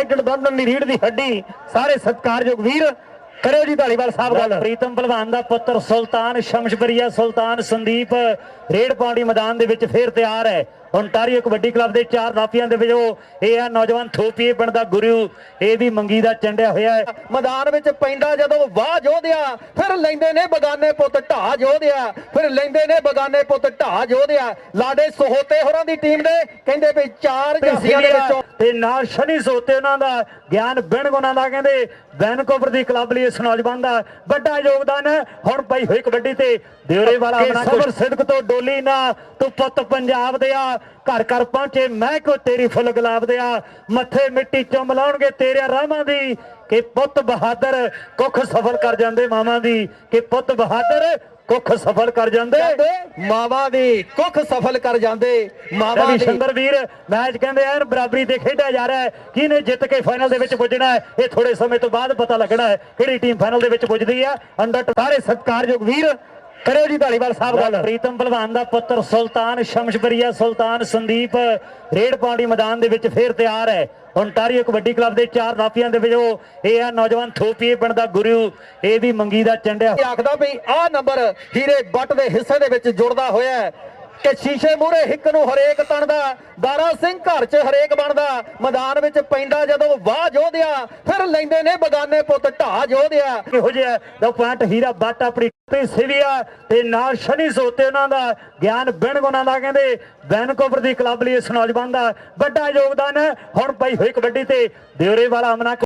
United London ਦੀ ਰੀੜ ਦੀ ਹੱਡੀ। ਸਾਰੇ ਸਤਿਕਾਰਯੋਗ ਵੀਰ ਕਰਿਓ ਜੀ ਢਾਲੀਵਾਲ ਸਾਹਿਬ ਗੱਲ। ਪ੍ਰੀਤਮ ਭਲਵਾਨ ਦਾ ਪੁੱਤਰ ਸੁਲਤਾਨ ਸ਼ਮਸ਼ਬਰੀਆ ਸੁਲਤਾਨ ਸੰਦੀਪ ਰੇਡ ਪਾਉਂਡੀ ਮੈਦਾਨ ਦੇ ਵਿੱਚ ਫੇਰ ਤਿਆਰ ਹੈ। ਓਨਟਾਰੀਓ ਕਬੱਡੀ ਕਲੱਬ ਦੇ ਚਾਰ ਰਾਫੀਆਂ ਦੇ ਵਿੱਚ ਉਹ ਇਹ ਆ ਨੌਜਵਾਨ ਥੋਪੀਏ ਪਿੰਡ ਦਾ ਗੁਰੂ ਇਹ ਵੀ ਮੰਗੀ ਦਾ ਚੰਡਿਆ ਹੋਇਆ ਹੈ। ਮੈਦਾਨ ਵਿੱਚ ਪੈਂਦਾ ਜਦੋਂ ਵਾਹ ਜੋਧਿਆ ਫਿਰ ਲੈਂਦੇ ਨੇ ਬਗਾਨੇ ਪੁੱਤ ਢਾ ਜੋਧਿਆ ਫਿਰ ਲੈਂਦੇ ਨੇ ਬਗਾਨੇ ਪੁੱਤ ਢਾ ਜੋਧਿਆ ਲਾਡੇ ਸੋਹਤੇ ਹੋਰਾਂ ਦੀ ਟੀਮ ਦੇ ਕਹਿੰਦੇ ਵੀ ਚਾਰ ਜਾਸੀਆਂ ਦੇ ਵਿੱਚੋਂ ਤੇ ਨਾਲ ਸ਼ਨੀ ਸੋਤੇ ਉਹਨਾਂ ਦਾ ਗਿਆਨ ਬਿੰਗ ਉਹਨਾਂ ਦਾ ਕਹਿੰਦੇ ਵੈਨਕੂਵਰ ਦੀ ਕਲੱਬ ਲਈ ਇਸ ਨੌਜਵਾਨ ਦਾ ਵੱਡਾ ਯੋਗਦਾਨ ਹੈ। ਹੁਣ ਪਈ ਹੋਈ ਕਬੱਡੀ ਤੇ ਦਿਉਰੇ ਵਾਲਾ ਆਪਣਾ ਸਬਰ ਸਿਦਕ ਤੋਂ ਡੋਲੀ ਨਾ ਤੂੰ ਪੁੱਤ ਪੰਜਾਬ ਦੇ ਆ। ਘਰ ਘਰ ਪਹੁੰਚੇ ਮੈਂ ਕੋ ਤੇਰੀ ਫੁੱਲ ਗੁਲਾਬ ਦੇ ਆ ਮੱਥੇ ਮਿੱਟੀ ਚੁੰਮ ਲਾਉਣਗੇ ਤੇਰੇ ਰਾਹਾਂ ਦੀ। ਕਿ ਪੁੱਤ ਬਹਾਦਰ ਕੁੱਖ ਸਫਲ ਕਰ ਜਾਂਦੇ ਮਾਵਾਂ ਦੀ। ਕਿ ਪੁੱਤ ਬਹਾਦਰ ਕੁੱਖ ਸਫਲ ਕਰ ਜਾਂਦੇ ਮਾਵਾ ਦੀ ਕੁੱਖ ਸਫਲ ਕਰ ਜਾਂਦੇ ਮਾਵਾ ਦੀ। ਸ਼ੰਕਰ ਵੀਰ ਮੈਚ ਕਹਿੰਦੇ ਐਨ ਬਰਾਬਰੀ ਤੇ ਖੇਡਿਆ ਜਾ ਰਿਹਾ ਹੈ। ਕਿਹਨੇ ਜਿੱਤ ਕੇ ਫਾਈਨਲ ਦੇ ਵਿੱਚ ਪੁੱਜਣਾ ਹੈ ਇਹ ਥੋੜੇ ਸਮੇਂ ਤੋਂ ਬਾਅਦ ਪਤਾ ਲੱਗਣਾ ਹੈ ਕਿਹੜੀ ਟੀਮ ਫਾਈਨਲ ਦੇ ਵਿੱਚ ਪੁੱਜਦੀ ਹੈ। ਅੰਡਰ ਸਾਰੇ ਸਤਿਕਾਰਯੋਗ ਵੀਰ ਕਰਿਓ ਜੀ ਢਾਲੀਵਾਲ ਸਾਹਿਬ ਗੱਲ। ਪ੍ਰੀਤਮ ਭਲਵਾਨ ਦਾ ਪੁੱਤਰ ਸੁਲਤਾਨ ਸ਼ਮਸ਼ਬਰੀਆ ਸੁਲਤਾਨ ਸੰਦੀਪ ਰੇਡ ਪਾਉਂਡੀ ਮੈਦਾਨ ਦੇ ਵਿੱਚ ਫੇਰ ਤਿਆਰ ਹੈ। ਓਨਟਾਰੀਓ ਕਬੱਡੀ ਕਲੱਬ ਦੇ ਚਾਰ ਰਾਫੀਆਂ ਦੇ ਵਿੱਚ ਉਹ ਇਹ ਆ ਨੌਜਵਾਨ ਥੋਪੀਏ ਪਿੰਡ ਦਾ ਗੁਰੂ ਇਹ ਵੀ ਮੰਗੀ ਦਾ ਚੰਡਿਆ। ਆਖਦਾ ਵੀ ਆਹ ਨੰਬਰ ਹੀਰੇ ਬੱਟ ਦੇ ਹਿੱਸੇ ਦੇ ਵਿੱਚ ਜੁੜਦਾ ਹੋਇਆ ਹੈ। ਕਿ ਸ਼ੀਸ਼ੇ ਮੂਰੇ ਹਿੱਕ ਨੂੰ ਹਰੇਕ ਤਣਦਾ, ਦਾਰਾ ਸਿੰਘ ਘਰ 'ਚ ਹਰੇਕ ਬਣਦਾ। ਮੈਦਾਨ ਵਿੱਚ ਪੈਂਦਾ ਜਦੋਂ ਵਾਹ ਜੋਧਿਆ, ਫਿਰ ਲੈਂਦੇ ਨੇ ਬਗਾਨੇ ਪੁੱਤ ਢਾ ਜੋਧਿਆ। ਕਿਹੋ ਜਿਹਾ ਦਾ ਪੁਆਇੰਟ ਹੀਰਾ ਬੱਟ ਆਪਣੀ ਤੇ ਸਿਵਿਆ ਤੇ ਨਾਲ ਸ਼ਨੀ ਸੋਤੇ ਉਹਨਾਂ ਦਾ, ਗਿਆਨ ਬਿਨ ਉਹਨਾਂ ਦਾ ਕਹਿੰਦੇ, ਵੈਨਕੂਵਰ ਦੀ ਕਲੱਬ ਲਈ ਇਸ ਨੌਜਵਾਨ ਦਾ ਵੱਡਾ ਯੋਗਦਾਨ ਹੈ। ਹੁਣ ਪਈ ਹੋਈ ਕਬੱਡੀ ਤੇ ਦਿਉਰੇ ਵਾਲਾ ਅਮਨਾ